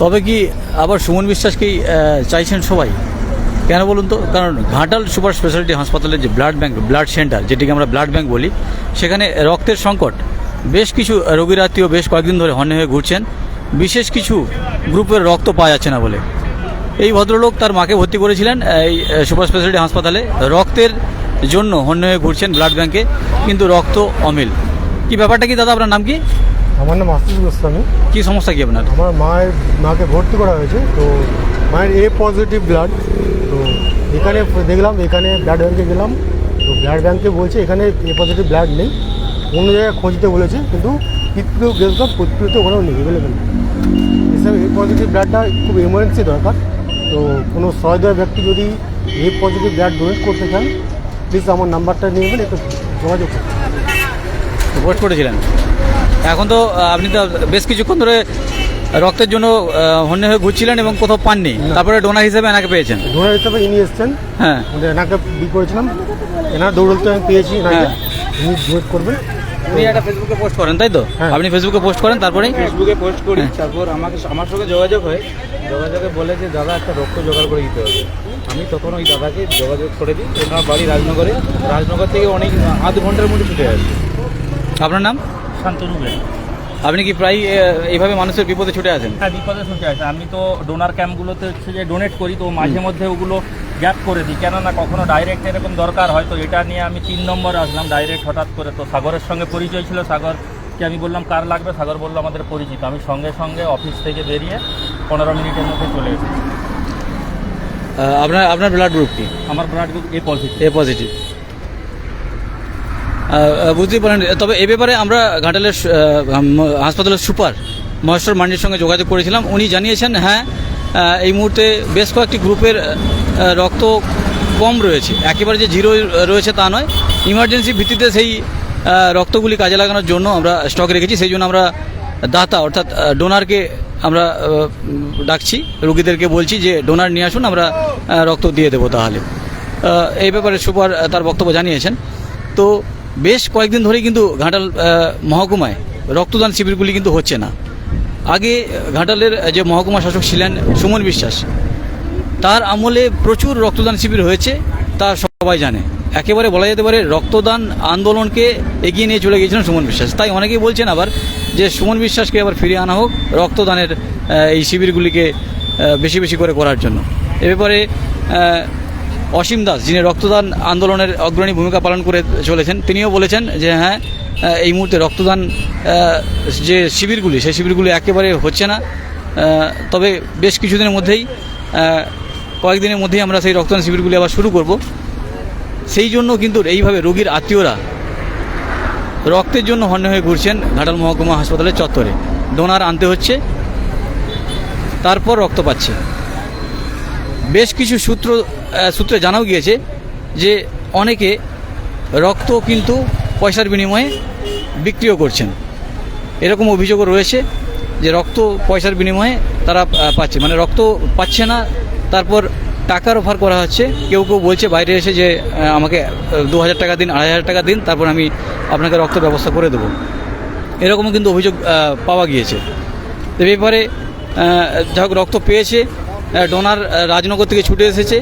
তবে কি আবার সুমন বিশ্বাসকেই চাইছেন সবাই? কেন বলুন তো? কারণ ঘাটাল সুপার স্পেশালিটি হাসপাতালের যে ব্লাড ব্যাঙ্ক ব্লাড সেন্টার, যেটিকে আমরা ব্লাড ব্যাঙ্ক বলি, সেখানে রক্তের সংকট। বেশ কিছু রোগীর আত্মীয় বেশ কয়েকদিন ধরে হন্যে হয়ে ঘুরছেন। বিশেষ কিছু গ্রুপের রক্ত পাওয়া যাচ্ছে না বলে। এই ভদ্রলোক তার মাকে ভর্তি করেছিলেন এই সুপার স্পেশালিটি হাসপাতালে। রক্তের জন্য হন্যে হয়ে ঘুরছেন ব্লাড ব্যাঙ্কে কিন্তু রক্ত অমিল। কি ব্যাপারটা কি দাদা, আপনার নাম কি? আমার নাম আশিস গোস্বামী। কি সমস্যা কি আপনার? আমার মায়ের মাকে ভর্তি করা হয়েছে তো মায়ের এ পজিটিভ ব্লাড তো এখানে দেখলাম এখানে ব্লাড ব্যাংকে গেলাম তো ব্লাড ব্যাংকে বলছে এখানে এ পজিটিভ ব্লাড নেই। অন্য জায়গায় খুঁজতে বলেছে কিন্তু পিতৃও গেছিলাম পিতৃতে ওখানেও নেই অ্যাভেলেবেল এসব এ পজিটিভ ব্লাডটা খুব এমার্জেন্সি দরকার তো কোনো সহৃদয় ব্যক্তি যদি এ পজিটিভ ব্লাড ডোনেট করতে চান প্লিজ আমার নাম্বারটা নিয়ে নেবেন একটু যোগাযোগ করুন। করেছিলেন? এখন তো আপনি তো বেশ কিছুক্ষণ ধরে রক্তের জন্য হন্যে হয়ে ঘুরছিলেন এবং কোথাও পাননি। তারপরে ডোনার হিসেবে এনাকে পেয়েছেন। ডোনার হিসাবে ইনি এসছেন। হ্যাঁ। এনাকে বি করেছিলাম। এনার দৌড়তে আমি পেয়েছি এনাকে। হ্যাঁ। উনি ডোনেট করবেন। উনি একটা ফেসবুকে পোস্ট করেন তাই তো? হ্যাঁ। আপনি ফেসবুকে পোস্ট করেন তারপরেই ফেসবুকে পোস্ট করি হ্যাঁ। তারপর আমাকে আমার সঙ্গে যোগাযোগ হয়। যোগাযোগে বলে যে দাদা একটা রক্ত জোগাড় করে দিতে হবে। আমি তখন ওই দাদাকে যোগাযোগ করে দিই। ওনার বাড়ি রাজনগরে। রাজনগর থেকে অনেক আধ ঘণ্টার মধ্যে ছুটে আসি। আপনার নাম? শান্তনু বেন আপনি কি প্রায় এইভাবে মানুষের বিপদে ছুটে আসেন হ্যাঁ বিপদে ছুটে আছে। আমি তো ডোনার ক্যাম্পগুলোতে হচ্ছে যে ডোনেট করি তো মাঝে মধ্যে ওগুলো গ্যাপ করে দিই। কেননা কখনো ডাইরেক্ট এরকম দরকার হয় তো এটা নিয়ে আমি তিন নম্বর আসলাম। ডাইরেক্ট হঠাৎ করে তো সাগরের সঙ্গে পরিচয় ছিল। সাগরকে আমি বললাম কার লাগবে? সাগর বলল আমাদের পরিচিত। আমি সঙ্গে সঙ্গে অফিস থেকে বেরিয়ে পনেরো মিনিটের মধ্যে চলে এসেছি। আপনার আপনার ব্লাড গ্রুপ কি? আমার blood group A positive A positive বুঝতেই পারেন, তবে এ ব্যাপারে আমরা ঘাটালের হাসপাতালের সুপার মহেশ্বর মান্ডির সঙ্গে যোগাযোগ করেছিলাম। উনি জানিয়েছেন হ্যাঁ এই মুহূর্তে বেশ কয়েকটি গ্রুপের রক্ত কম রয়েছে। একেবারে যে জিরো রয়েছে তা নয়, ইমার্জেন্সি ভিত্তিতে সেই রক্তগুলি কাজে লাগানোর জন্য আমরা স্টক রেখেছি। সেই জন্য আমরা দাতা, অর্থাৎ ডোনারকে আমরা ডাকছি, রুগীদেরকে বলছি যে, ডোনার নিয়ে আসুন, আমরা রক্ত দিয়ে দেবো তাহলে। এই ব্যাপারে সুপার তার বক্তব্য জানিয়েছেন। তো বেশ কয়েকদিন ধরেই কিন্তু ঘাটাল মহকুমায় রক্তদান শিবিরগুলি কিন্তু হচ্ছে না। আগে ঘাটালের যে মহকুমা শাসক ছিলেন সুমন বিশ্বাস, তার আমলে প্রচুর রক্তদান শিবির হয়েছে, তা সবাই জানে। একেবারে বলা যেতে পারে রক্তদান আন্দোলনকে এগিয়ে নিয়ে চলে গিয়েছিলেন সুমন বিশ্বাস। তাই অনেকেই বলছেন আবার যে সুমন বিশ্বাসকে আবার ফিরিয়ে আনা হোক রক্তদানের এই শিবিরগুলিকে বেশি বেশি করে করার জন্য। এ ব্যাপারে অসীম দাস, যিনি রক্তদান আন্দোলনের অগ্রণী ভূমিকা পালন করে চলেছেন, তিনিও বলেছেন যে হ্যাঁ এই মুহূর্তে রক্তদান যে শিবিরগুলি, সেই শিবিরগুলি একেবারে হচ্ছে না। তবে বেশ কিছুদিনের মধ্যেই কয়েকদিনের মধ্যেই আমরা সেই রক্তদান শিবিরগুলি আবার শুরু করব। সেই জন্য কিন্তু এইভাবে রোগীর আত্মীয়রা রক্তের জন্য হন্য হয়ে ঘুরছেন ঘাটাল মহকুমা হাসপাতালের চত্বরে। ডোনার আনতে হচ্ছে, তারপর রক্ত পাচ্ছে। বেশ কিছু সূত্র সূত্রে জানাও গিয়েছে যে অনেকে রক্ত কিন্তু পয়সার বিনিময়ে বিক্রিও করছেন। এরকম অভিযোগও রয়েছে যে রক্ত পয়সার বিনিময়ে তারা পাচ্ছে। মানে রক্ত পাচ্ছে না তারপর টাকার অফার করা হচ্ছে। কেউ কেউ বলছে বাইরে এসে যে আমাকে দু হাজার টাকা দিন আড়াই হাজার টাকা দিন তারপর আমি আপনাকে রক্তের ব্যবস্থা করে দেবো। এরকমও কিন্তু অভিযোগ পাওয়া গিয়েছে। তো ব্যাপারে আহ, যা হোক রক্ত পেয়েছে। ডোনার রাজনগর থেকে ছুটে এসেছে।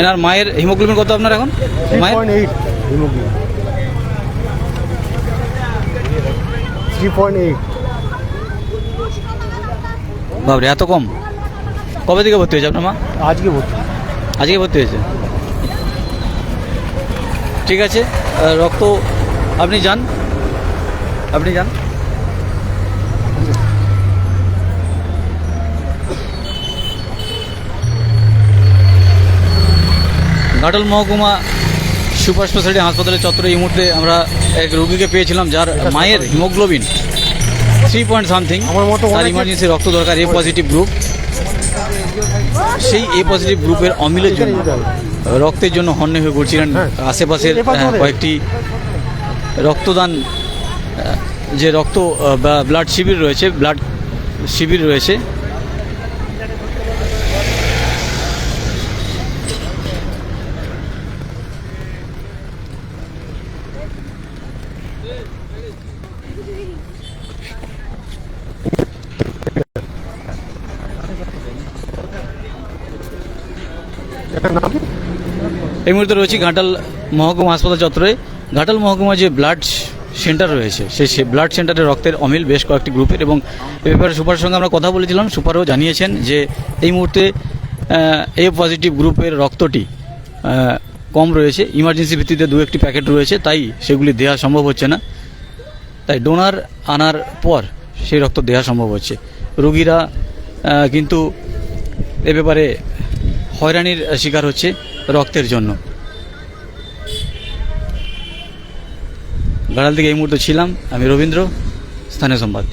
এনার মায়ের হিমোগ্লোবিন কত আপনার এখন? মায়ের? বাবরে এত কম? কবে থেকে ভর্তি হয়েছে আপনার মা? আজকে ভর্তি। আজকে ভর্তি হয়েছে? ঠিক আছে রক্ত আপনি যান। আপনি যান। ঘাটল মহকুমা সুপার স্পেশালিটি হাসপাতালের চত্বরে এই মুহূর্তে আমরা এক রোগীকে পেয়েছিলাম যার মায়ের হিমোগ্লোবিন। থ্রি পয়েন্ট সামথিং তার ইমার্জেন্সি রক্ত দরকার এ পজিটিভ গ্রুপ সেই এ পজিটিভ গ্রুপের অমিলের জন্য রক্তের জন্য হন্য হয়ে ঘুরছিলেন হ্যাঁ। আশেপাশের কয়েকটি রক্তদান যে রক্ত বা ব্লাড শিবির রয়েছে ব্লাড শিবির রয়েছে। এই মুহূর্তে রয়েছি ঘাটাল মহকুমা হাসপাতাল চত্বরে। ঘাটাল মহকুমা যে ব্লাড সেন্টার রয়েছে সেই ব্লাড সেন্টারে রক্তের অমিল বেশ কয়েকটি গ্রুপের এবং এ ব্যাপারে সুপারের সঙ্গে আমরা কথা বলেছিলাম। সুপারও জানিয়েছেন যে এই মুহূর্তে এ পজিটিভ গ্রুপের রক্তটি কম রয়েছে। ইমার্জেন্সি ভিত্তিতে দু একটি প্যাকেট রয়েছে, তাই সেগুলি দেওয়া সম্ভব হচ্ছে না। তাই ডোনার আনার পর সেই রক্ত দেওয়া সম্ভব হচ্ছে। রোগীরা কিন্তু এ ব্যাপারে হয়রানির শিকার হচ্ছে রক্তের জন্য। গাড়াল থেকে এই মুহূর্তে ছিলাম আমি রবীন্দ্র স্থানীয় সংবাদ।